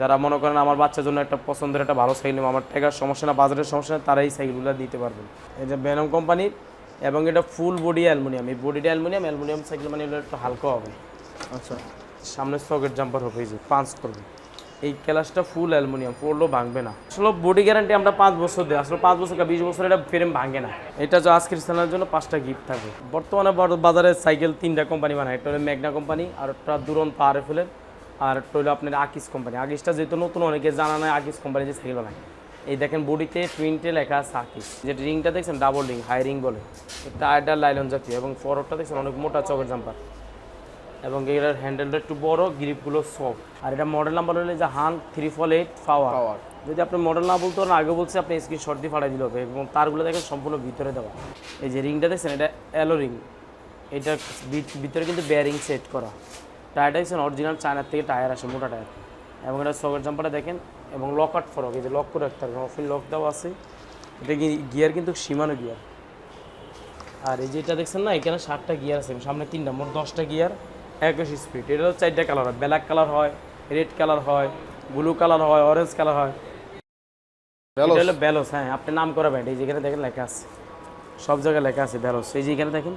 যারা মনে করেন আমার বাচ্চার জন্য একটা পছন্দের একটা ভালো সাইকেল নেব আমার টাকার সমস্যা না বাজারের সমস্যা না তারা এই সাইকেলগুলো দিতে পারবেন। এটা বেনম কোম্পানির এবং এটা ফুল বডি অ্যালুমিনিয়াম এই বডিটা অ্যালুমিনিয়াম অ্যালুমিনিয়াম সাইকেল মানে এগুলো একটু হালকা হবে। আচ্ছা। সামনে সকেট জাম্পার হবে এই যে পাঁচ করবে। এই ক্লাসটা ফুল অ্যালুমিনিয়াম পড়লেও ভাঙবে না। আসলে বডি গ্যারান্টি আমরা পাঁচ বছর দিই আসলে পাঁচ বছর বিশ বছর এটা ফ্রেম ভাঙে না। এটা যে আজকের স্থানের জন্য পাঁচটা গিফট থাকবে। বর্তমানে বড় বাজারে সাইকেল তিনটা কোম্পানি বানায় একটা হলো ম্যাগনা কোম্পানি আর একটা দুরন্ত আর এফ আর হলো আপনার আকিস কোম্পানি আকিসটা যেহেতু নতুন অনেকে জানা নয় আকিস কোম্পানি যে সাইকেল বানায় এই দেখেন বডিতে টুইনটে লেখা আছে আকিস যে রিংটা দেখছেন ডাবল রিং হাই রিং বলে। টায়ারটা লাইলন জাতীয় এবং ফরকটা দেখছেন অনেক মোটা চকের জাম্পার এবং এটার হ্যান্ডেলটা একটু বড় গ্রিপগুলো সফট আর এটা মডেল নাম্বার হলে যে হান থ্রি ফল এইট পাওয়ার পাওয়ার যদি আপনি মডেল না বলতে পারেন আগে বলছে আপনি স্ক্রিনশট দিয়ে ফাটাই দিলে হবে। এবং তারগুলো দেখেন সম্পূর্ণ ভিতরে দেওয়া। এই যে রিংটা দেখছেন এটা অ্যালো রিং এটা ভিতরে কিন্তু বেয়ারিং সেট করা। টায়ারটা দেখছেন অরিজিনাল চায়নার থেকে টায়ার আসে মোটা টায়ার এবং এটা সকেট জাম্পারটা দেখেন এবং লক আট ফরক এই যে লক করে রাখতে পারবেন অফিন লক দেওয়া আছে। এটা গিয়ার কিন্তু সীমানো গিয়ার আর এই যেটা দেখছেন না এখানে সাতটা গিয়ার আছে সামনে তিনটা মোট দশটা গিয়ার একুশ স্পিড এটা হচ্ছে চারটা কালার হয় ব্ল্যাক কালার হয় রেড কালার হয় ব্লু কালার হয় অরেঞ্জ কালার হয়। এটা হলো ব্যালোস হ্যাঁ আপনি নাম করা ব্যান্ড এই যেখানে দেখেন লেখা আছে। সব জায়গায় লেখা আছে ব্যালোস এই যে এখানে দেখেন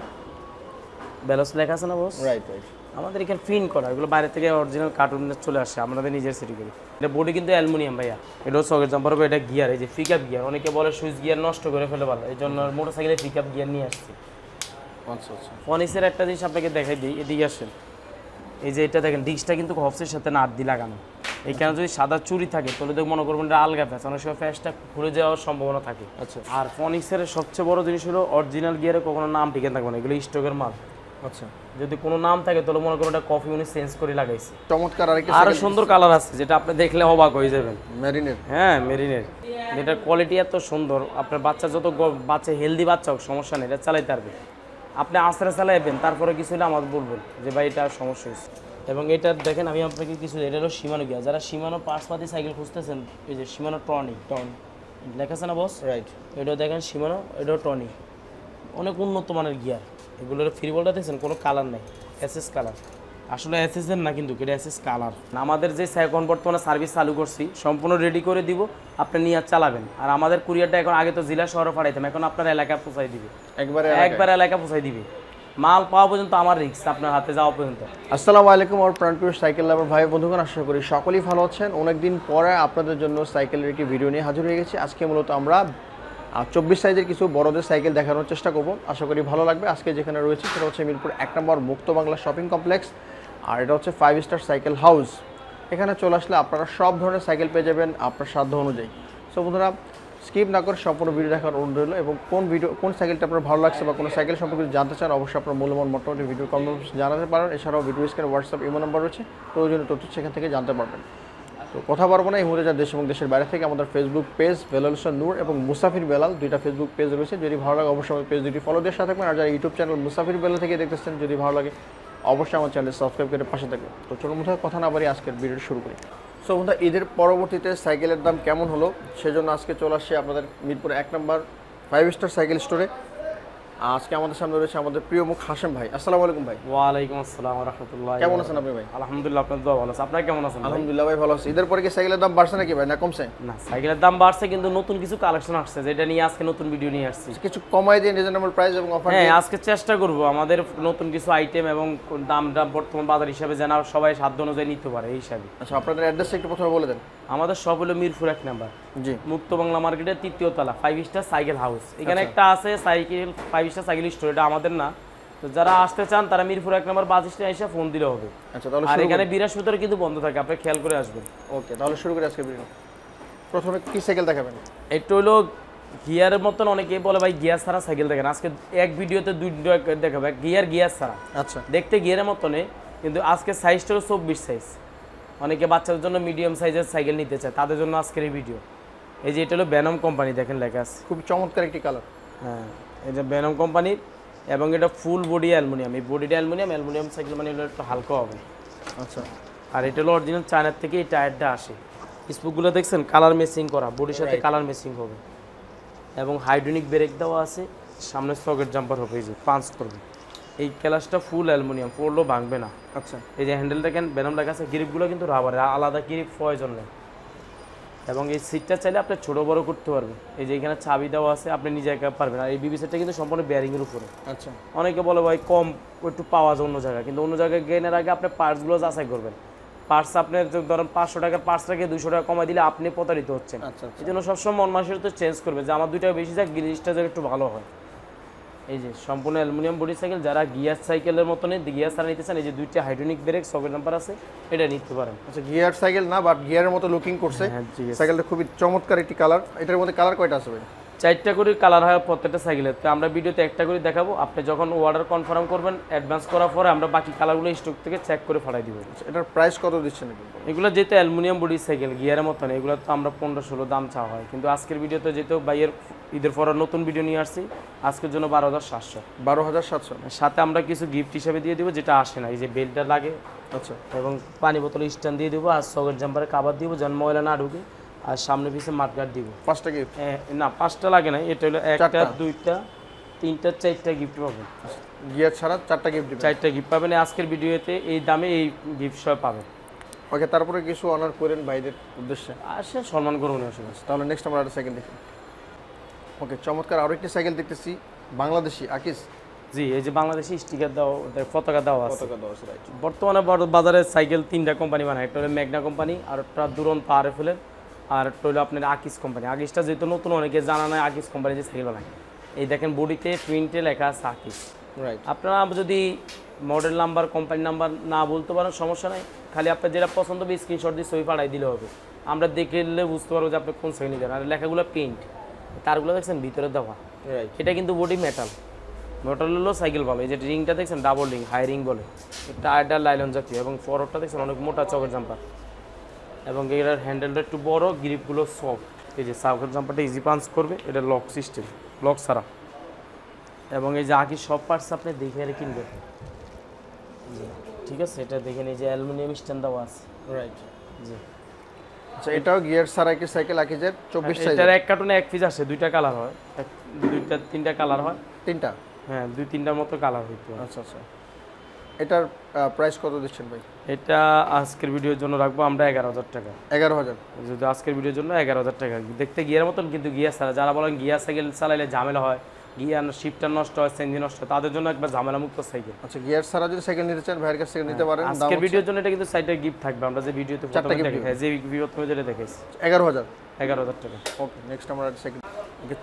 ব্যালোস লেখা আছে না বস রাইট রাইট আমাদের এখানে প্রিন্ট করা এগুলো বাইরে থেকে অরিজিনাল কার্টুন চলে আসে আমাদের নিজের সিটি করি। এটা বডি কিন্তু অ্যালুমিনিয়াম ভাইয়া সকেট জাম্পার হবে এটা গিয়ার এই যে পিক আপ গিয়ার অনেকে বলে সুইচ গিয়ার নষ্ট করে ফেলে ভালো এই জন্য মোটর সাইকেলে পিক আপ গিয়ার নিয়ে আসছি। আচ্ছা আচ্ছা। ফনিসের একটা জিনিস আপনাকে দেখাই দিই এদিকে আসেন। এই যে এটা দেখেন ডিস্কটা কিন্তু হবসের সাথে নাট দিয়ে লাগানো। এখানে যদি সাদা চুরি থাকে তাহলে তো মনে করবেন এটা আলগা ফ্যাস অনেক সময় ফ্যাসটা খুলে যাওয়ার সম্ভাবনা থাকে। আচ্ছা। আর ফনিক্সের সবচেয়ে বড় জিনিস হলো অরিজিনাল গিয়ারে কখনো নাম টিকে থাকবে না এগুলো স্টকের মাল। আচ্ছা যদি কোনো নাম থাকে তাহলে মনে করুন এটা কফি উনি চেঞ্জ করে লাগাইছে। চমৎকার আরেকটা আরও সুন্দর কালার আছে যেটা আপনি দেখলে অবাক হয়ে যাবেন। ম্যারিনের হ্যাঁ মেরিনের এটার কোয়ালিটি এত সুন্দর আপনার বাচ্চা যত বাচ্চা হেলদি বাচ্চা হোক সমস্যা নেই এটা চালাইতে পারবে। আপনি আস্তে চালাইবেন তারপরে কিছু হলে আমাকে বলবেন যে ভাই এটা সমস্যা হয়েছে। এবং এটা দেখেন আমি আপনাকে কিছু এটা হলো সীমানো গিয়া যারা সীমানো পার্সপাতি সাইকেল খুঁজতেছেন এই যে সীমানো টনিক টন লেখা আছে না বস রাইট এটাও দেখেন সীমানো এটাও টনি অনেক উন্নত মানের গিয়ার এগুলোর ফ্রি বলটা দেখছেন কোনো কালার নেই এসএস কালার আসলে এসএস এর না কিন্তু এটা এসএস কালার আমাদের যে এখন বর্তমানে সার্ভিস চালু করছি সম্পূর্ণ রেডি করে দিব আপনি নিয়ে আর চালাবেন। আর আমাদের কুরিয়ারটা এখন আগে তো জেলা শহরে পাঠাইতাম এখন আপনার এলাকা পৌঁছাই দিবে। একবারে একবার এলাকা পৌঁছাই দিবে। মাল পাওয়া পর্যন্ত আমার রিক্স আপনার হাতে যাওয়া পর্যন্ত। আসসালামু আলাইকুম আমার প্রাণপ্রিয় সাইকেল লাভার ভাই বন্ধুগণ আশা করি সকলেই ভালো আছেন। অনেকদিন পরে আপনাদের জন্য সাইকেলের একটি ভিডিও নিয়ে হাজির হয়ে গেছি। আজকে মূলত আমরা চব্বিশ সাইজের কিছু বড়দের সাইকেল দেখানোর চেষ্টা করব। আশা করি ভালো লাগবে। আজকে যেখানে রয়েছে সেটা হচ্ছে মিরপুর এক নম্বর মুক্ত বাংলা শপিং কমপ্লেক্স। আর এটা হচ্ছে ফাইভ স্টার সাইকেল হাউস এখানে চলে আসলে আপনারা সব ধরনের সাইকেল পেয়ে যাবেন আপনার সাধ্য অনুযায়ী। সো বন্ধুরা স্কিপ না করে সম্পূর্ণ ভিডিও দেখার অনুরোধ রইল এবং কোন ভিডিও কোন সাইকেলটা আপনার ভালো লাগছে বা কোনো সাইকেল সম্পর্কে জানতে চান, অবশ্যই আপনার মূল্যবান মোটামুটি ভিডিও কমেন্ট জানাতে পারেন। এছাড়াও ভিডিও স্ক্রিনে হোয়াটসঅ্যাপ ইমো নাম্বার রয়েছে। প্রয়োজনীয় তথ্য সেখান থেকে জানতে পারবেন। তো কথা বলব না, এই মুহূর্তে যা দেশ এবং দেশের বাইরে থেকে আমাদের ফেসবুক পেজ বেলাল নূর এবং মুসাফির বেলাল, দুইটা ফেসবুক পেজ রয়েছে। যদি ভালো লাগে অবশ্যই আমার পেজ দুটি ফলো দিয়ে সাথে থাকবেন। আর যারা ইউটিউব চ্যানেল মুসাফির বেলাল থেকে দেখতেছেন, যদি ভালো লাগে অবশ্যই আমার চ্যানেল সাবস্ক্রাইব করে পাশে থাকবেন। তো চলো মুঠা কথা না বাড়ি আজকের ভিডিও শুরু করি। সো বন্ধুরা, ঈদের পরবর্তীতে সাইকেলের দাম কেমন হলো? সেজন্য আজকে চলে আসছে আপনাদের মিরপুর এক নম্বর ফাইভ স্টার সাইকেল স্টোরে আজকে আমাদের সামনে রয়েছে আমাদের প্রিয় মুখ হাসেম ভাই। আসসালামু আলাইকুম ভাই। ওয়ালাইকুম আসসালাম রহমতুল্লাহ কেমন আছেন আপনি ভাই? আলহামদুলিল্লাহ আপনার দোয়া ভালো আছে। আপনার কেমন আছেন আলহামদুলিল্লাহ ভাই ভালো আছি। ঈদের পরে কি সাইকেলের দাম বাড়ছে নাকি ভাই না কমছে? না সাইকেলের দাম বাড়ছে কিন্তু নতুন কিছু কালেকশন আসছে যেটা নিয়ে আজকে নতুন ভিডিও নিয়ে আসছি। কিছু কমাই দিয়ে রিজনেবল প্রাইস এবং অফার হ্যাঁ আজকে চেষ্টা করব আমাদের নতুন কিছু আইটেম এবং দামটা বর্তমান বাজার হিসাবে যেন সবাই সাধ্য অনুযায়ী নিতে পারে এই হিসাবে। আচ্ছা আপনাদের অ্যাড্রেসটা একটু প্রথমে বলে দেন। আমাদের সব হলো মিরপুর এক নাম্বার। জি। মুক্ত বাংলা মার্কেটের তৃতীয় তলা ফাইভ স্টার সাইকেল হাউস এখানে একটা আছে cycle five star cycle store এটা আমাদের না। তো যারা আসতে চান তারা মিরপুর এক নম্বর বাস স্ট্যান্ড এসে ফোন দিলে হবে। আচ্ছা তাহলে আর এখানে বৃহস্পতিবার কিন্তু বন্ধ থাকে আপনি খেয়াল করে আসবেন। ওকে তাহলে শুরু করি আজকে ভিডিও প্রথমে কি সাইকেল দেখাবেন? একটু হলো গিয়ারের মতন অনেকে বলে ভাই গিয়ার ছাড়া সাইকেল দেখেন আজকে এক ভিডিওতে দুই দেখাবে। গিয়ার গিয়ার ছাড়া। আচ্ছা। দেখতে গিয়ারের মতনে কিন্তু আজকে সাইজটা হলো চব্বিশ সাইজ অনেকে বাচ্চাদের জন্য মিডিয়াম সাইজের সাইকেল নিতে চায় তাদের জন্য আজকের এই ভিডিও এই যে এটা হলো ব্যানম কোম্পানি দেখেন লেখা আছে। খুব চমৎকার একটি কালার হ্যাঁ এটা ব্যানম কোম্পানির এবং এটা ফুল বডি অ্যালুমিনিয়াম এই বডিটা অ্যালুমিনিয়াম অ্যালুমিনিয়াম সাইকেল মানে এগুলো একটু হালকা হবে। আচ্ছা। আর এটা হলো অরিজিনাল চায়নার থেকে এই টায়ারটা আসে। স্পুকগুলো দেখছেন? কালার মেসিং করা বডির সাথে কালার মেসিং হবে। এবং হাইড্রোনিক ব্রেক দেওয়া আছে। সামনে সকেট জাম্পার হবে এই যে পাঞ্চ করবে। এই ক্যালাসটা ফুল অ্যালুমিনিয়াম পড়লেও ভাঙবে না। আচ্ছা। এই যে হ্যান্ডেলটা দেখেন বেনাম লেখা আছে গ্রিপগুলো কিন্তু রাবারের আলাদা গ্রিপ প্রয়োজন নেই। এবং এই সিটটা চাইলে আপনি ছোটো বড় করতে পারবেন। এই যে এখানে চাবি দেওয়া আছে আপনি নিজে একা পারবেন আর এই বিবি সেটটা কিন্তু সম্পূর্ণ বেয়ারিংয়ের উপরে। আচ্ছা। অনেকে বলে ভাই কম একটু পাওয়া যায় অন্য জায়গায়। কিন্তু অন্য জায়গায় গেনের আগে আপনি পার্টসগুলো যাচাই করবেন। পার্টস আপনি ধরেন পাঁচশো টাকার পার্টসটাকে দুশো টাকা কমাই দিলে আপনি প্রতারিত হচ্ছেন। আচ্ছা আচ্ছা। এই জন্য সবসময় মন মানুষের তো চেঞ্জ করবে যে আমার দুই টাকা বেশি যাক জিনিসটা যেন একটু ভালো হয়। এই যে সম্পূর্ণ অ্যালুমিনিয়াম বডি সাইকেল যারা গিয়ার সাইকেলের মতনই গিয়ার সারা নিতে চান এই যে দুইটা হাইড্রোনিক ব্রেক সবের নাম্বার আছে এটা নিতে পারেন। আচ্ছা গিয়ার সাইকেল না বাট গিয়ারের মতো লুকিং করছে। হ্যাঁ সাইকেলটা খুবই চমৎকার একটি কালার এটার মধ্যে কালার কয়টা আছে ভাই? চারটা করে কালার হয় প্রত্যেকটা সাইকেলের তো আমরা ভিডিওতে একটা করে দেখাবো। আপনি যখন অর্ডার কনফার্ম করবেন অ্যাডভান্স করার পরে আমরা বাকি কালারগুলো স্টক থেকে চেক করে ফাটাই দিব। এটার প্রাইস কত দিচ্ছেন এগুলো? যেহেতু অ্যালুমিনিয়াম বডি সাইকেল গিয়ারের মতন এগুলো তো আমরা পনেরো ষোলো দাম চাওয়া হয়। কিন্তু আজকের ভিডিওতে যেহেতু বাইয়ের ঈদের পর নতুন ভিডিও নিয়ে আসছি আজকের জন্য বারো হাজার সাতশো। বারো হাজার সাতশো। সাথে আমরা কিছু গিফট হিসেবে দিয়ে দিব যেটা আসে না। এই যে বেল্টটা লাগে আচ্ছা। এবং পানি বোতল স্ট্যান্ড দিয়ে দেবো আর সকেট জাম্পারে কাবার দিব যেন ময়লা না ঢুকে। আর সামনে পিছে মাঠগার্ড দিব। পাঁচটা গিফট না পাঁচটা লাগে না এটা হলো একটা দুইটা তিনটা চারটা গিফট পাবেন। গিয়ার ছাড়া চারটা গিফট চারটা গিফট পাবেন আজকের ভিডিওতে এই দামে এই গিফট সব পাবেন। ওকে তারপরে কিছু অনার করেন ভাইদের উদ্দেশ্যে। আসে সম্মান করুন আসলে। তাহলে নেক্সট আমরা একটা সাইকেল দেখি। ওকে চমৎকার আরও একটি সাইকেল দেখতেছি বাংলাদেশি আকিস। জি এই যে বাংলাদেশি স্টিকার দাও পতাকা দেওয়া আছে। বর্তমানে বাজারে সাইকেল তিনটা কোম্পানি বানায় একটা হলো ম্যাগনা কোম্পানি আর একটা দুরন্ত আর এফ আর হলো আপনার আকিস কোম্পানি আকিসটা যেহেতু নতুন অনেকে জানা নাই আকিস কোম্পানি যে সাইকেল বানায়। এই দেখেন বডিতে প্রিন্টে লেখা আছে আকিস রাইট আপনারা যদি মডেল নাম্বার কোম্পানি নাম্বার না বলতে পারেন সমস্যা নাই। খালি আপনার যেটা পছন্দ হবে স্ক্রিনশট দিয়ে ছবি পাঠাই দিলে হবে। আমরা দেখলে বুঝতে পারব যে আপনি কোন সাইকেল নিতে আর লেখাগুলো প্রিন্ট তারগুলো দেখছেন ভিতরে দেওয়া। রাইট এটা কিন্তু বডি মেটাল মেটাল হলো সাইকেল ভালো এই যে রিংটা দেখছেন ডাবল রিং হাই রিং বলে। টায়ারটা লাইলন জাতীয় এবং ফরওয়ার্ডটা দেখছেন অনেক মোটা চকের জাম্পার এবং এটার হ্যান্ডেলটা একটু বড় গ্রিপগুলো সফট এই যে সাউকের জাম্পারটা ইজি পাঞ্চ করবে এটা লক সিস্টেম লক ছাড়া। এবং এই যে আগে সব পার্টস আপনি দেখে আর কিনবেন জি ঠিক আছে এটা দেখেন এই যে অ্যালুমিনিয়াম স্ট্যান্ড দেওয়া আছে। রাইট জি। আচ্ছা এটাও গিয়ার ছাড়া একটি সাইকেল আকিজের চব্বিশ সাইজ এটার এক কার্টুনে এক পিস আসে দুইটা কালার হয়। এক দুইটা তিনটা কালার হয়। তিনটা? হ্যাঁ দুই তিনটার মতো কালার হইতে হয় আচ্ছা আচ্ছা। এটার প্রাইস কত দিচ্ছেন ভাই? এটা আজকের ভিডিওর জন্য রাখব আমরা এগারো হাজার টাকা। এগারো হাজার। যদি আজকের ভিডিওর জন্য এগারো হাজার টাকা। দেখতে গিয়ার মতন কিন্তু গিয়ার ছাড়া যারা বলেন গিয়ার সাইকেল চালাইলে ঝামেলা হয় গিয়ার শিফটার নষ্ট হয় সেঞ্জিন নষ্ট হয় তাদের জন্য একবার ঝামেলা মুক্ত সাইকেল। আচ্ছা গিয়ার ছাড়া যদি সাইকেল নিতে চান ভাইয়ের কাছ থেকে নিতে পারেন দাম আজকের ভিডিওর জন্য এটা কিন্তু সাইডে গিফট থাকবে আমরা যে ভিডিওতে প্রথমে gift দেখে যে ভিডিও তুমি যেটা দেখেছি। এগারো হাজার। এগারো হাজার টাকা। ওকে নেক্সট আমরা সাইকেল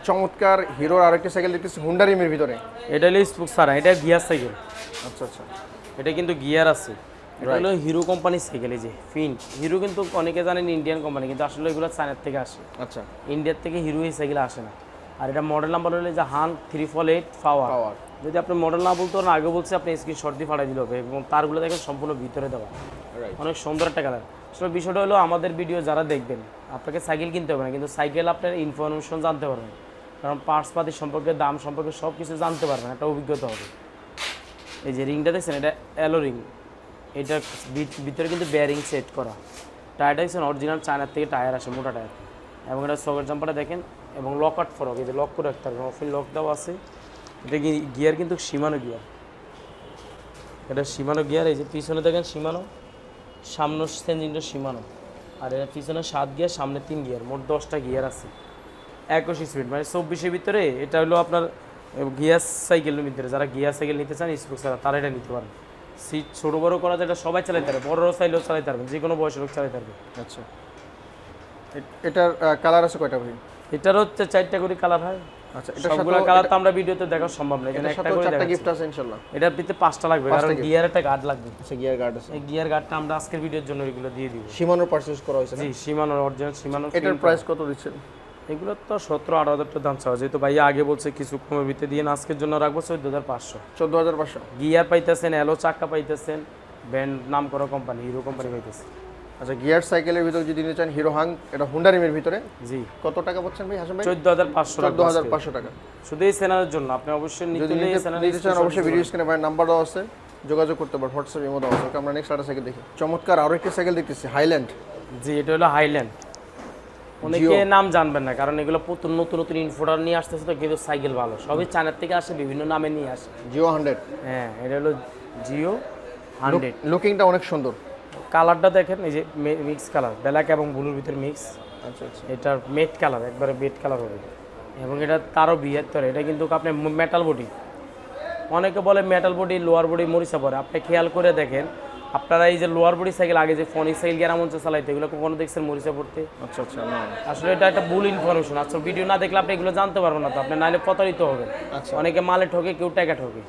চমৎকার হিরোর আরেকটি সাইকেল দেখতেছি হুন্ডা রিমের ভিতরে এটা হলো স্পুক ছাড়া এটা গিয়ার সাইকেল। আচ্ছা আচ্ছা। এটা কিন্তু গিয়ার আছে। এটা হলো হিরো কোম্পানির সাইকেল এই যে ফিন হিরো কিন্তু অনেকে জানেন ইন্ডিয়ান কোম্পানি কিন্তু আসলে এগুলো চায়নার থেকে আসে। আচ্ছা। ইন্ডিয়ার থেকে হিরো এই সাইকেল আসে না। আর এটা মডেল নাম্বার হলো যে হান থ্রি ফল এইট পাওয়ার যদি আপনি মডেল না বলতে পারেন আগে বলছে আপনি স্ক্রিনশট দিয়ে ফাটাই দিলে হবে এবং তারগুলো দেখেন সম্পূর্ণ ভিতরে দেওয়া। অনেক সুন্দর একটা কালার আসলে বিষয়টা হলো আমাদের ভিডিও যারা দেখবেন আপনাকে সাইকেল কিনতে হবে না কিন্তু সাইকেল আপনার ইনফরমেশন জানতে পারবেন। কারণ পার্টস পাতি সম্পর্কে দাম সম্পর্কে সব কিছু জানতে পারবেন একটা অভিজ্ঞতা হবে। এই যে রিংটা দেখছেন, এটা অ্যালো রিং এটা ভিতরে কিন্তু বেয়ারিং সেট করা। টায়ারটা দেখছেন অরিজিনাল চায়নার থেকে টায়ার আসে, মোটা টায়ার এবং এটা সকেট জাম্পারটা দেখেন, এবং লক আউট ফরক এই যে লক করে রাখতে পারবেন অফিন লক দেওয়া আছে। এটা গিয়ার কিন্তু সীমানো গিয়ার এটা সীমানো গিয়ার এই যে পিছনে দেখেন সীমানো সামনের সেঞ্জিনটা সীমানো আর এর পিছনে সাত গিয়ার সামনে তিন গিয়ার মোট দশটা গিয়ার আছে। একুশ স্পিড মানে চব্বিশের ভিতরে এটা হলো আপনার গিয়ার সাইকেলের ভিতরে যারা গিয়ার সাইকেল নিতে চান স্পোক ছাড়া তারা এটা নিতে পারেন। সিট ছোটো বড়ো করা যায় এটা সবাই চালাতে পারবে বড়ো চাইলেও চালাতে পারবেন যে কোনো বয়সের লোক চালাতে পারবে। আচ্ছা। এটার কালার আছে কয়টা ভাই? এটার হচ্ছে চারটা করে কালার হয়। আচ্ছা এটার সবগুলো কালার তো আমরা ভিডিওতে দেখা সম্ভব নয় এখানে একটা করে চারটা গিফট আছে ইনশাল্লাহ এটার ভিতরে পাঁচটা লাগবে কারণ গিয়ার একটা গার্ড লাগবে। আচ্ছা গিয়ার গার্ড আছে। এই গিয়ার গার্ডটা আমরা আজকের ভিডিওর জন্য এগুলো দিয়ে দিব। সীমানোর পারচেজ করা হয়েছে না? জি সীমানোর অরিজিনাল সীমানোর এটার প্রাইস কত দিচ্ছেন? এগুলো তো সতেরো আঠারো হাজার টাকা দাম চাওয়া। যেহেতু ভাইয়া আগে বলছে কিছু কমের ভিতরে দিয়ে আজকের জন্য রাখব চোদ্দ হাজার পাঁচশো। চোদ্দ হাজার পাঁচশো। গিয়ার পাইতেছেন এলো চাক্কা পাইতেছেন ব্যান্ড নাম করা কোম্পানি হিরো কোম্পানি পাইতেছে। আচ্ছা গিয়ার সাইকেলের ভিতরে যদি নিতে চান হিরো হাং এটা হুন্ডা রিমের ভিতরে? জি। কত টাকা পাচ্ছেন ভাই হাসান ভাই? চোদ্দ হাজার পাঁচশো চোদ্দ হাজার পাঁচশো টাকা। শুধু এই চ্যানেলের জন্য আপনি অবশ্যই নিতে চান অবশ্যই ভিডিও স্ক্রিনে ভাই নাম্বার দেওয়া আছে যোগাযোগ করতে পারেন হোয়াটসঅ্যাপ ইমো দেওয়া আছে। আমরা নেক্সট একটা সাইকেল দেখি। চমৎকার আরও একটি সাইকেল দেখতেছি হাইল্যান্ড জি এটা হলো হাইল্যান্ড অনেকে নাম জানবেন না কারণ এগুলো প্রচুর নতুন নতুন ইনফোটার নিয়ে আসতেছে তো কিন্তু সাইকেল ভালো। সবই চায়নার থেকে আসে বিভিন্ন নামে নিয়ে আসে। জিও হান্ড্রেড। হ্যাঁ এটা হলো জিও হান্ড্রেড। লুকিংটা অনেক সুন্দর। কালারটা দেখেন এই যে মিক্স কালার ব্ল্যাক এবং ব্লুর ভিতরে মিক্স আচ্ছা আচ্ছা। এটার মেট কালার একবারে মেট কালার হবে। এবং এটা তারও বৃহত্তর এটা কিন্তু আপনার মেটাল বডি অনেকে বলে মেটাল বডি লোয়ার বডি মরিচা পড়ে আপনি খেয়াল করে দেখেন আপনারা এই যে লোয়ার বডি সাইকেল আগে যে ফোনিক সাইকেল গ্যারাম অঞ্চল চালাইতে এগুলো কখনো দেখছেন মরিচা পড়তে? আচ্ছা আচ্ছা আসলে এটা একটা ভুল ইনফরমেশন আসলে ভিডিও না দেখলে আপনি এগুলো জানতে পারবেন না তো আপনি নাইলে প্রতারিত হবেন। আচ্ছা। অনেকে মালে ঠকে কেউ টাকা ঠকে।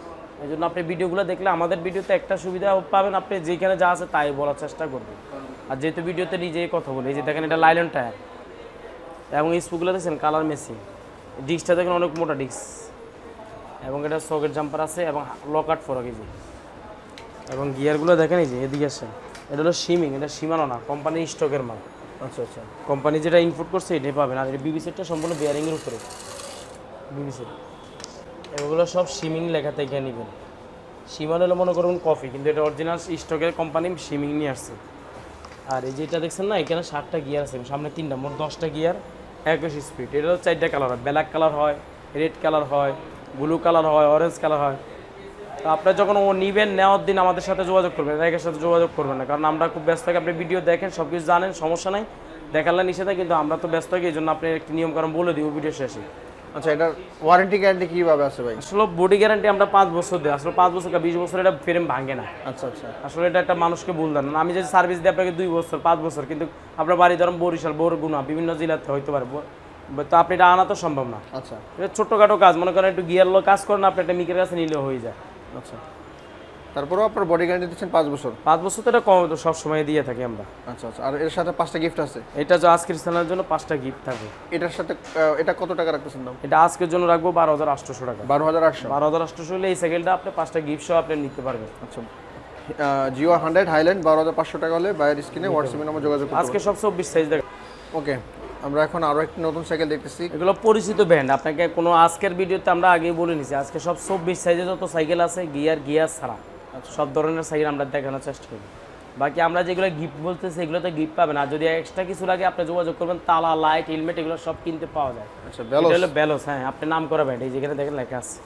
এই জন্য আপনি ভিডিওগুলো দেখলে আমাদের ভিডিওতে একটা সুবিধা পাবেন আপনি যেখানে যা আছে তাই বলার চেষ্টা করবেন। আর যেহেতু ভিডিওতে নিজেই কথা বলি এই যে দেখেন এটা লাইলন টায়ার এবং স্পুকগুলো দেখছেন কালার মেসি ডিস্কটা দেখেন অনেক মোটা ডিস্ক এবং এটা সকেট জাম্পার আছে এবং লকাট ফরক এই যে এবং গিয়ারগুলো দেখেন এই যে এদিকে আসেন। এটা হলো সিমিং এটা সীমানো না কোম্পানির স্টকের মাল। আচ্ছা আচ্ছা। কোম্পানি যেটা ইনপুট করছে এটাই পাবেন। আর বিবি সেটটা সম্পূর্ণ বেয়ারিংয়ের উপরে। বিবি সেট এগুলো সব সিমিং লেখা থেকে নেবেন। সীমান হলো মনে করুন কফি কিন্তু এটা অরিজিনাল স্টকের কোম্পানি সিমিং নিয়ে আসছে। আর এই যেটা দেখছেন না এখানে সাতটা গিয়ার আছে সামনে তিনটা মোট দশটা গিয়ার একুশ স্পিড এটা চারটা কালার হয়। ব্ল্যাক কালার হয় রেড কালার হয় ব্লু কালার হয় অরেঞ্জ কালার হয়। তো আপনার যখন ও নিবেন নেওয়ার দিন আমাদের সাথে যোগাযোগ করবেন একের সাথে যোগাযোগ করবেন না। কারণ আমরা খুব ব্যস্ত থাকি আপনি ভিডিও দেখেন সব কিছু জানেন সমস্যা নাই। দেখালে নিষেধ কিন্তু আমরা তো ব্যস্ত থাকি এই জন্য আপনি একটি নিয়ম কারণ বলে দিই ভিডিও শেষে। আচ্ছা এটার ওয়ারেন্টি গ্যারান্টি কীভাবে আছে ভাই? আসলে বডি গ্যারান্টি আমরা পাঁচ বছর দিই। আসলে পাঁচ বছর বিশ বছর এটা ফ্রেম ভাঙে না। আচ্ছা আচ্ছা। আসলে এটা একটা মানুষকে ভুল দেন আমি যদি সার্ভিস দিই আপনাকে দুই বছর পাঁচ বছর কিন্তু আপনার বাড়ি ধরুন বরিশাল বরগুনা বিভিন্ন জেলাতে হইতে পারে। তো আপনি এটা আনা তো সম্ভব না। আচ্ছা। এটা ছোট্টখাটো কাজ মনে করেন একটু গিয়ার কাজ করেন আপনি একটা মিকের কাছে নিলে হয়ে যায়। আচ্ছা। তারপরেও আপনার বডি গ্যারান্টি দিচ্ছেন পাঁচ বছর? পাঁচ বছর তো এটা কম তো সব সময় দিয়ে থাকি আমরা। আচ্ছা আচ্ছা। আর এর সাথে পাঁচটা গিফট আছে? এটা যে আজকের স্থানের জন্য পাঁচটা গিফট থাকবে। এটার সাথে এটা কত টাকা রাখতেছেন দাম? এটা আজকের জন্য রাখব বারো হাজার আটশোশো টাকা। বারো হাজার আটশো? বারো হাজার আটশোশো হলে এই সাইকেলটা আপনি পাঁচটা গিফট সহ আপনি নিতে পারবেন। আচ্ছা। জিও হান্ড্রেড হাইল্যান্ড বারো হাজার পাঁচশো টাকা হলে বাইরের স্ক্রিনে হোয়াটসঅ্যাপে নাম্বার যোগাযোগ আজকে সব চব্বিশ সাইজ দেখ ওকে আমরা এখন আরও একটি নতুন সাইকেল দেখতেছি। এগুলো পরিচিত ব্র্যান্ড আপনাকে কোনো আজকের ভিডিওতে আমরা আগেই বলে নিছি আজকে সব চব্বিশ সাইজে যত সাইকেল আছে গিয়ার গিয়ার ছাড়া সব ধরনের সাইকেল আমরা দেখানোর চেষ্টা করি। বাকি আমরা যেগুলো গিফট বলতেছি এগুলোতে গিফট পাবেন। আর যদি এক্সট্রা কিছু লাগে আপনি যোগাযোগ করবেন তালা লাইট হেলমেট এগুলো সব কিনতে পাওয়া যায়। আচ্ছা হলো ব্যালোস হ্যাঁ আপনি নাম করা ব্যান্ড এই যেখানে দেখেন লেখা আছে।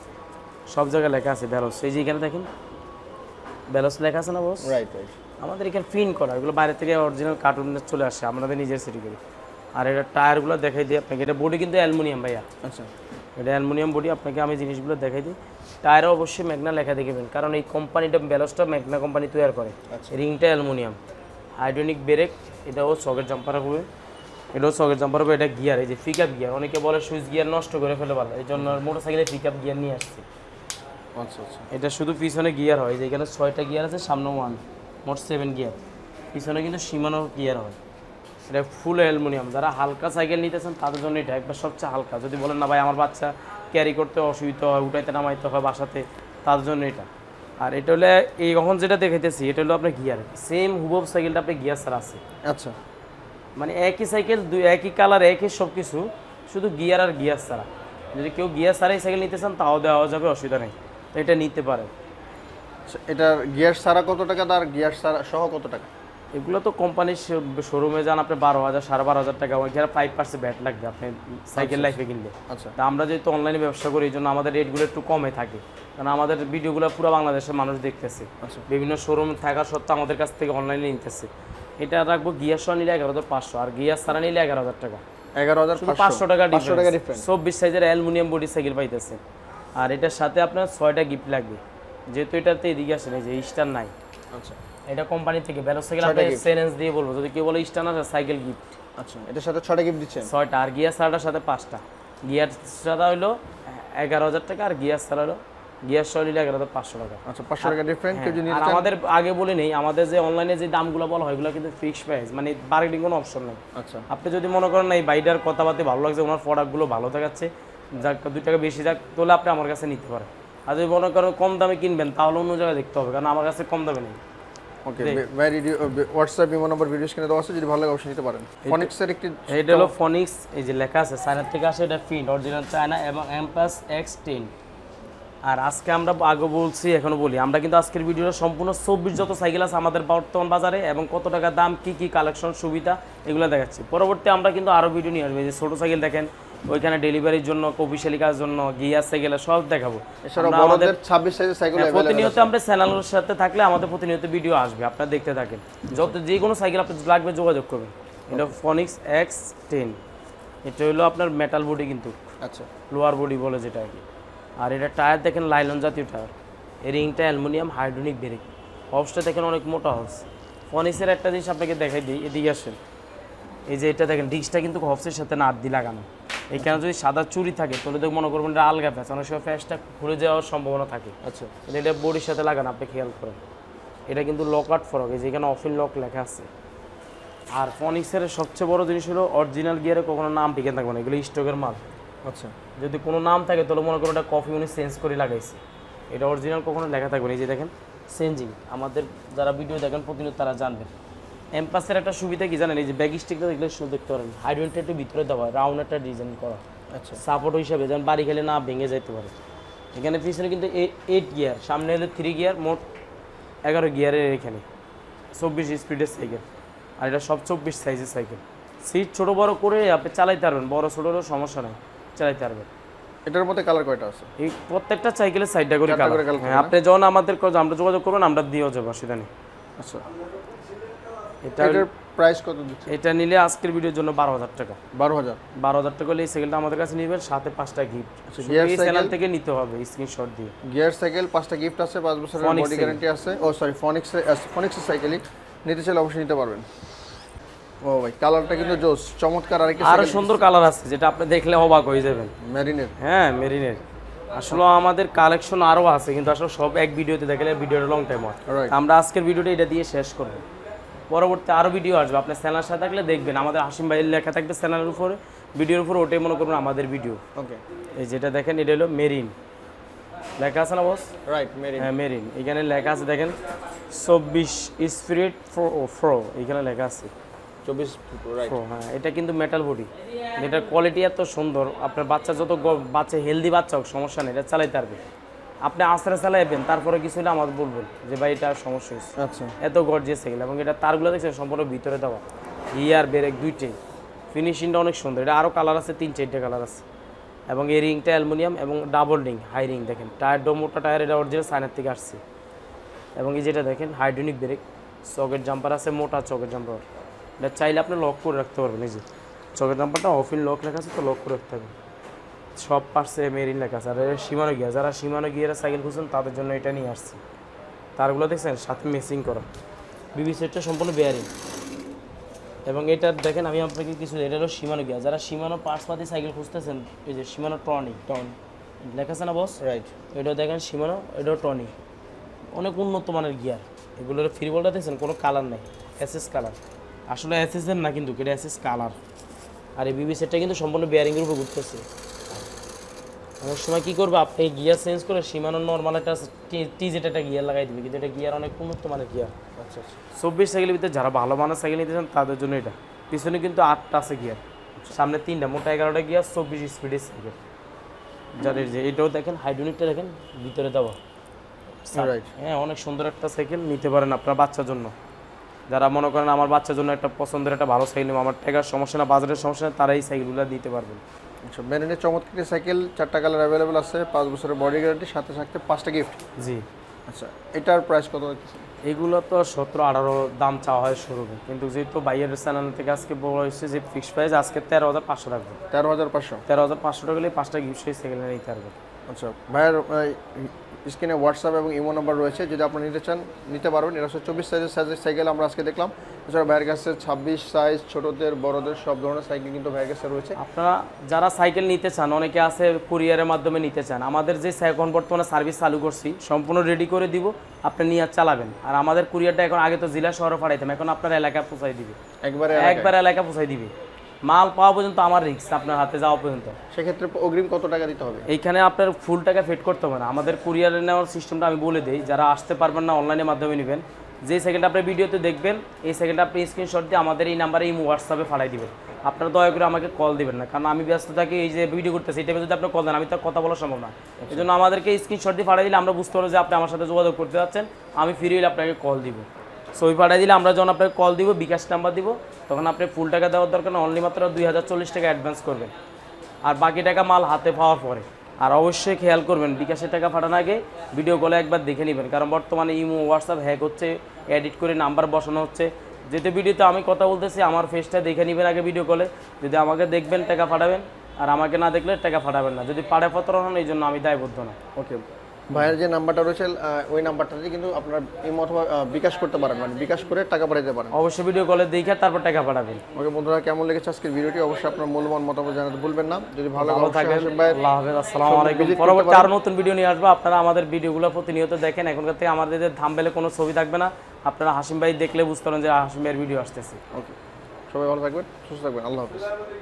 সব জায়গায় লেখা আছে ব্যালোস এই যে এখানে দেখেন ব্যালোস লেখা আছে না বস রাইট রাইট আমাদের এখানে প্রিন্ট করা এগুলো বাইরে থেকে অরিজিনাল কার্টুন চলে আসে আমাদের নিজের সিটি করি। আর এটা টায়ারগুলো দেখাই দিই আপনাকে। এটা বডি কিন্তু অ্যালুমিনিয়াম ভাইয়া। আচ্ছা। এটা অ্যালুমিনিয়াম বডি আপনাকে আমি জিনিসগুলো দেখাই দিই। টায়ারও অবশ্যই ম্যাগনা লেখা দেখবেন কারণ এই কোম্পানিটা ব্যালোসটা ম্যাগনা কোম্পানি তৈরি করে। রিংটা অ্যালুমিনিয়াম। হাইড্রোনিক ব্রেক এটাও সকেট জাম্পার হবে। এটাও সকেট জাম্পার হবে এটা গিয়ার এই যে পিক আপ গিয়ার অনেকে বলে সুইচ গিয়ার নষ্ট করে ফেলে ভালো এই জন্য মোটর সাইকেলে পিক আপ গিয়ার নিয়ে আসছে। আচ্ছা আচ্ছা। এটা শুধু পিছনে গিয়ার হয় যে এখানে ছয়টা গিয়ার আছে সামনে ওয়ান মোট সেভেন গিয়ার পিছনে কিন্তু সীমানো গিয়ার হয়। এটা ফুল অ্যালুমিনিয়াম যারা হালকা সাইকেল নিতেছেন তাদের জন্য এটা একবার সবচেয়ে হালকা। যদি বলেন না ভাই আমার বাচ্চা ক্যারি করতে অসুবিধা হয় উঠাইতে নামাইতে হয় বাসাতে তাদের জন্য এটা। আর এটা হলে এই এখন যেটা দেখাইতেছি এটা হলো আপনার গিয়ার সেম হুবব সাইকেলটা আপনার গিয়ার ছাড়া আছে। আচ্ছা। মানে একই সাইকেল দুই একই কালার একই সব কিছু শুধু গিয়ার আর গিয়ার ছাড়া। যদি কেউ গিয়ার ছাড়াই সাইকেল নিতে চান তাও দেওয়া যাবে অসুবিধা নেই। তো এটা নিতে পারেন। এটা গিয়ার সারা কত টাকা আর গিয়ার সারা সহ কত টাকা? এগুলো তো কোম্পানির শোরুমে যান আপনি বারো হাজার সাড়ে বারো হাজার টাকা ওইখানে ফাইভ পার্সেন্ট ব্যাট লাগবে আপনি সাইকেল লাইফে কিনলে। আচ্ছা। তা আমরা যেহেতু অনলাইনে ব্যবসা করি এই জন্য আমাদের রেটগুলো একটু কমে থাকে। কারণ আমাদের ভিডিওগুলো পুরো বাংলাদেশের মানুষ দেখতেছে। আচ্ছা। বিভিন্ন শোরুম থাকা সত্ত্বেও আমাদের কাছ থেকে অনলাইনে নিতেছে। এটা রাখব গিয়ার সহ নিলে এগারো হাজার পাঁচশো আর গিয়ার সারা নিলে এগারো হাজার টাকা। এগারো হাজার পাঁচশো। টাকা ডিফারেন্স ডিফারেন্স চব্বিশ সাইজের অ্যালুমিনিয়াম বডি সাইকেল পাইতেছে। আর এটার সাথে আপনার ছয়টা গিফট লাগবে। যেহেতু এটাতে এদিকে আসেন এই যে স্টার নাই। আচ্ছা। এটা কোম্পানি থেকে ব্যালো সাইকেল ছয়টা আপনি gift। সেলেন্স দিয়ে বলব। যদি কেউ বলে স্টার না সাইকেল গিফট আচ্ছা এটার সাথে ছটা গিফট দিচ্ছেন? ছয়টা আর গিয়ার ছাড়াটার সাথে পাঁচটা। গিয়ার ছাড়া হলো এগারো হাজার টাকা আর গিয়ার ছাড়া হলো গিয়ার সহ নিলে এগারো হাজার পাঁচশো টাকা। আচ্ছা পাঁচশো টাকা ডিফারেন্ট কেউ যদি আর আমাদের আগে বলে নেই আমাদের যে অনলাইনে যে দামগুলো বলা হয় এগুলো কিন্তু ফিক্স প্রাইস মানে বার্গেনিং কোনো অপশন নেই। আচ্ছা। আপনি যদি মনে করেন না এই বাইটার কথাবার্তা ভালো লাগছে ওনার প্রোডাক্টগুলো ভালো দেখাচ্ছে যাক দুই টাকা বেশি যাক তাহলে আপনি আমার কাছে নিতে পারেন। আর যদি মনে করেন কম দামে কিনবেন তাহলে অন্য জায়গায় দেখতে হবে কারণ আমার কাছে কম দামে নেই। ওকে ভাই হোয়াটসঅ্যাপ ইমো নম্বর ভিডিও স্ক্রিনে দেওয়া আছে? যদি ভালো লাগে অবশ্যই নিতে পারেন। ফনিক্সের একটি এটা হলো ফনিক্স এই যে লেখা আছে চায়নার থেকে আসে এটা ফিন্ট অরিজিনাল চায়না এবং এমপাস এক্স টেন আর আজকে আমরা আগে বলছি এখনও বলি আমরা কিন্তু আজকের ভিডিওটা সম্পূর্ণ চব্বিশ যত সাইকেল আছে আমাদের বর্তমান বাজারে এবং কত টাকা দাম কি কি কালেকশন সুবিধা এগুলো দেখাচ্ছি। পরবর্তী আমরা কিন্তু আরও ভিডিও নিয়ে আসব যে ছোটো সাইকেল দেখেন ওইখানে ডেলিভারির জন্য কপিশালি কাজের জন্য গিয়ার সাইকেল সব দেখাবো। আমাদের ছাব্বিশ সাইজের সাইকেল হ্যাঁ, প্রতিনিয়ত আমরা চ্যানেলের সাথে থাকলে আমাদের প্রতিনিয়ত ভিডিও আসবে আপনারা দেখতে থাকেন। যত যে কোনো সাইকেল আপনার লাগবে যোগাযোগ করবেন। এটা ফনিক্স এক্স টেন এটা হলো আপনার মেটাল বডি কিন্তু। আচ্ছা। লোয়ার বডি বলে যেটা আর কি। আর এটা টায়ার দেখেন লাইলন জাতীয় টায়ার এই রিংটা অ্যালুমিনিয়াম হাইড্রোনিক ব্রেক হবসটা দেখেন অনেক মোটা হবস ফনিক্সের একটা জিনিস আপনাকে দেখাই দিই এদিকে আসেন। এই যে এটা দেখেন ডিস্কটা কিন্তু হবসের সাথে নাট দিয়ে লাগানো। এখানে যদি সাদা চুরি থাকে তাহলে তো মনে করবেন এটা আলগা ফ্যাস অনেক সময় ফ্যাসটা ঘুরে যাওয়ার সম্ভাবনা থাকে। আচ্ছা। কিন্তু এটা বডির সাথে লাগান আপনি খেয়াল করেন। এটা কিন্তু লক আউট ফরক এই যে এখানে অফিন লক লেখা আছে। আর ফনিক্সের সবচেয়ে বড় জিনিস হলো অরিজিনাল গিয়ারে কখনো নাম টিকে থাকবে না এগুলো স্টকের মাল। আচ্ছা। যদি কোনো নাম থাকে তাহলে মনে করো এটা কফি উনি চেঞ্জ করে লাগাইছে। এটা অরিজিনাল কখনো লেখা থাকবে না এই যে দেখেন চেঞ্জিং আমাদের যারা ভিডিও দেখেন প্রতিনিয়ত তারা জানবেন। এমপাসের একটা সুবিধা কি জানেন? এই যে ব্যাগ স্টিকটা দেখলে শুধু দেখতে পারেন। হাইড্রোনটা একটু ভিতরে দেওয়া রাউন্ড একটা ডিজাইন করা। আচ্ছা। সাপোর্ট হিসাবে যেমন বাড়ি খেলে না ভেঙে যেতে পারে। এখানে পিছনে কিন্তু এইট গিয়ার সামনে হলে থ্রি গিয়ার মোট এগারো গিয়ারের এখানে। চব্বিশ স্পিডের সাইকেল আর এটা সব চব্বিশ সাইজের সাইকেল সিট ছোটো বড় করে আপনি চালাইতে পারবেন বড় ছোটোরও সমস্যা নেই চালাইতে পারবেন। এটার মধ্যে কালার কয়টা আছে? এই প্রত্যেকটা সাইকেলের সাইডটা করে কালার হ্যাঁ আপনি যখন আমাদের আমরা যোগাযোগ করবেন আমরা দিয়েও যাব অসুবিধা নেই। আচ্ছা। এটার প্রাইস কত দিচ্ছে? এটা নিলে আজকের ভিডিওর জন্য বারো হাজার টাকা। বারো হাজার? বারো হাজার টাকা হলে এই সাইকেলটা আমাদের কাছে নেবেন সাথে পাঁচটা গিফট চ্যানেল থেকে নিতে হবে স্ক্রিনশট দিয়ে। গিয়ার সাইকেল পাঁচটা গিফট আছে পাঁচ বছরের বডি গ্যারান্টি আছে। ও সরি ফনিক্স ফনিক্সের সাইকেলই নিতে চাইলে অবশ্যই নিতে পারবেন। ও ভাই কালারটা কিন্তু জোস চমৎকার আরেকটা আরও সুন্দর কালার আছে যেটা আপনি দেখলে অবাক হয়ে যাবেন। ম্যারিনের হ্যাঁ মেরিনের আসলে আমাদের কালেকশন আরও আছে কিন্তু আসলে সব এক ভিডিওতে দেখলে ভিডিওটা লং টাইম হয়। আমরা আজকের ভিডিওটা এটা দিয়ে শেষ করব। পরবর্তী আরও ভিডিও আসবে। আপনার চ্যানেলের সাথে থাকলে দেখবেন। আমাদের হাসিম ভাইয়ের লেখা থাকবে চ্যানেলের উপরে। ভিডিওর উপরে ওটাই মনে করবেন আমাদের ভিডিও ওকে এই যেটা দেখেন এটা হলো মেরিন লেখা আছে না বস রাইট মেরিন হ্যাঁ মেরিন এখানে লেখা আছে দেখেন চব্বিশ স্পিরিট ফ্রো ফ্রো এখানে লেখা আছে। চব্বিশ ফ্রো হ্যাঁ এটা কিন্তু মেটাল বডি এটার কোয়ালিটি এত সুন্দর। আপনার বাচ্চা যত বাচ্চা হেলদি বাচ্চা হোক সমস্যা নেই এটা চালাইতে পারবে। আপনি আস্তে চালাইবেন তারপরে কিছু হলে আমাদের বলবেন যে ভাই এটা সমস্যা হয়েছে আচ্ছা। এত গর্জিয়াস সাইকেল এবং এটা তারগুলো দেখছেন সম্পূর্ণ ভিতরে দেওয়া। ইয়ার ব্রেক দুইটাই। ফিনিশিংটা অনেক সুন্দর। এটা আরও কালার আছে তিন চারটে কালার আছে। এবং এই রিংটা অ্যালুমিনিয়াম এবং ডাবল রিং হাই রিং দেখেন। টায়ার ডো মোটা টায়ার এটা অরিজিনাল সাইনার থেকে আসছে। এবং এই যেটা দেখেন হাইড্রোনিক ব্রেক চকের জাম্পার আছে মোটা চকের জাম্পার এটা চাইলে আপনি লক করে রাখতে পারবেন এই যে। চকের জাম্পারটা অফিন লক লেখা আছে তো লক করে রাখতে হবে। সব পার্সে মেরিন লেখা আছে। আর এটা সীমানো গিয়া যারা সীমানো গিয়ারে সাইকেল খুঁজছেন তাদের জন্য এটা নিয়ে আসছি। তারগুলো দেখছেন? সাথে মেসিং করা। বিবি সেটটা সম্পূর্ণ বেয়ারিং এবং এটা দেখেন আমি আপনাকে কিছু এটা হলো সীমানো গিয়া। যারা সীমানো পার্স পাতি সাইকেল খুঁজতেছেন এই যে সীমানো টনি টন। লেখা আছে না বস রাইট এটাও দেখেন সীমানো এটাও টনি। অনেক উন্নত মানের গিয়ার এগুলোর ফ্রি বলটা দেখছেন? কোনো কালার নেই। এসএস কালার আসলে এসএসের না কিন্তু এটা এসএস কালার আর এই বিবি সেটটা কিন্তু সম্পূর্ণ বেয়ারিংয়ের উপর ঘুরতেছে। অনেক সময় কী করবে? আপনি গিয়ার চেঞ্জ করে সীমানো নর্মাল একটা টিজেট একটা গিয়ার লাগাই দিবে। কিন্তু এটা গিয়ার অনেক উন্নত মানের গিয়ার আচ্ছা আচ্ছা। চব্বিশ সাইকেলের ভিতরে যারা ভালো মানের সাইকেল নিতে চান তাদের জন্য এটা। পিছনে কিন্তু আটটা আছে গিয়ার সামনে তিনটা মোটা এগারোটা গিয়ার চব্বিশ স্পিডের সাইকেল যাদের যে এটাও দেখেন হাইড্রোনিকটা দেখেন ভিতরে দেওয়া। হ্যাঁ অনেক সুন্দর একটা সাইকেল নিতে পারেন আপনার বাচ্চার জন্য। যারা মনে করেন আমার বাচ্চার জন্য একটা পছন্দের একটা ভালো সাইকেল নেব আমার টাকার সমস্যা না বাজারের সমস্যা না তারা এই সাইকেলগুলো দিতে পারবেন। আচ্ছা মেরিনের চমৎকার সাইকেল চারটা কালার অ্যাভেলেবেল আছে পাঁচ বছরের বডি গ্যারান্টি সাথে সাথে পাঁচটা গিফট জি। আচ্ছা এটার প্রাইস কত এগুলো তো সতেরো আঠারো দাম চাওয়া হয় শোরুমে কিন্তু যেহেতু বাইয়ের চ্যানেল থেকে আজকে বলা হয়েছে যে ফিক্স প্রাইস আজকে তেরো হাজার পাঁচশো রাখবে তেরো হাজার পাঁচশো? তেরো হাজার পাঁচশো টাকা হলে পাঁচটা গিফট সেই সাইকেল নিতে পারবে আচ্ছা ভাইয়ের স্ক্রিনে হোয়াটসঅ্যাপ এবং ইমো নাম্বার রয়েছে যদি আপনি নিতে চান নিতে পারবেন। এটা হচ্ছে চব্বিশ সাইজের সাইজের সাইকেল আমরা আজকে দেখলাম। এছাড়া ভাইয়ের কাছে ছাব্বিশ সাইজ ছোটোদের বড়দের সব ধরনের সাইকেল কিন্তু ভাইয়ের কাছে রয়েছে। আপনারা যারা সাইকেল নিতে চান অনেকে আছে কুরিয়ারের মাধ্যমে নিতে চান। আমাদের যে এখন বর্তমানে সার্ভিস চালু করছি সম্পূর্ণ রেডি করে দিব আপনি নিয়ে আর চালাবেন। আর আমাদের কুরিয়ারটা এখন আগে তো জেলা শহরে পাঠাইতাম এখন আপনার এলাকা পৌঁছাই দিবে। একবারে একবার এলাকা পৌঁছাই দিবে। মাল পাওয়া পর্যন্ত আমার রিস্ক আপনার হাতে যাওয়া পর্যন্ত। সেক্ষেত্রে অগ্রিম কত টাকা দিতে হবে? এইখানে আপনার ফুল টাকা ফিট করতে হবে না। আমাদের কুরিয়ারে নেওয়ার সিস্টেমটা আমি বলে দিই যারা আসতে পারবেন না অনলাইনের মাধ্যমে নেবেন যে সাইকেলটা আপনি ভিডিওতে দেখবেন এই সাইকেলটা আপনি স্ক্রিনশট দিয়ে আমাদের এই নাম্বারে এই হোয়াটসঅ্যাপে পাঠাই দিবেন। আপনারা দয়া করে আমাকে কল দিবেন না কারণ আমি ব্যস্ত থাকি এই যে ভিডিও করতেছি টাইমে যদি আপনি কল দেন আমি তো কথা বলা সম্ভব না। এই জন্য আমাদেরকে স্ক্রিনশট দিয়ে পাঠিয়ে দিলে আমরা বুঝতে পারব যে আপনি আমার সাথে যোগাযোগ করতে যাচ্ছেন আমি ফ্রি হলে আপনাকে কল দিব। ওই পাঠিয়ে দিলে আমরা যখন আপনাকে কল দিব, বিকাশ নাম্বার দিব, তখন আপনি ফুল টাকা দেওয়ার দরকার না অনলি মাত্র দুই হাজার চল্লিশ টাকা অ্যাডভান্স করবেন। আর বাকি টাকা মাল হাতে পাওয়ার পরে। আর অবশ্যই খেয়াল করবেন, বিকাশের টাকা পাঠানোর আগে ভিডিও কলে একবার দেখে নেবেন, কারণ বর্তমানে ইমো, হোয়াটসঅ্যাপ হ্যাক হচ্ছে এডিট করে নাম্বার বসানো হচ্ছে। যেতে ভিডিওতে আমি কথা বলতেছি, আমার ফেসটা দেখে নেবেন আগে ভিডিও কলে যদি আমাকে দেখবেন, টাকা পাঠাবেন, আর আমাকে না দেখলে টাকা পাঠাবেন না। যদি পাড়ে পত্র হন, এই জন্য আমি দায়বদ্ধ না। ওকে ভাইয়ের যে নাম্বারটা রয়েছে ওই নাম্বারটাতে কিন্তু আপনার ইমো অথবা বিকাশ করতে পারেন মানে বিকাশ করে টাকা পাঠাতে পারেন। অবশ্যই ভিডিও কলে দেখে তারপর টাকা পাঠাবেন। ওকে বন্ধুরা কেমন লেগেছে আজকের ভিডিওটি? অবশ্যই আপনার মূল্যবান মতামত জানাতে ভুলবেন না। যদি ভালো লাগে থাকবেন ভাই। আল্লাহ হাফেজ। আসসালামু আলাইকুম। পরবর্তী। আরও নতুন ভিডিও নিয়ে আসব। আপনারা আমাদের ভিডিওগুলো প্রতিনিয়ত দেখেন। এখনকার থেকে আমাদের থাম্বেলে কোনো ছবি থাকবে না। আপনারা হাসিম ভাই দেখলে বুঝতে পারেন যে হাসিম ভাইয়ের ভিডিও আসতেছে। ওকে। সবাই ভালো থাকবেন সুস্থ থাকবেন। আল্লাহ হাফিজ।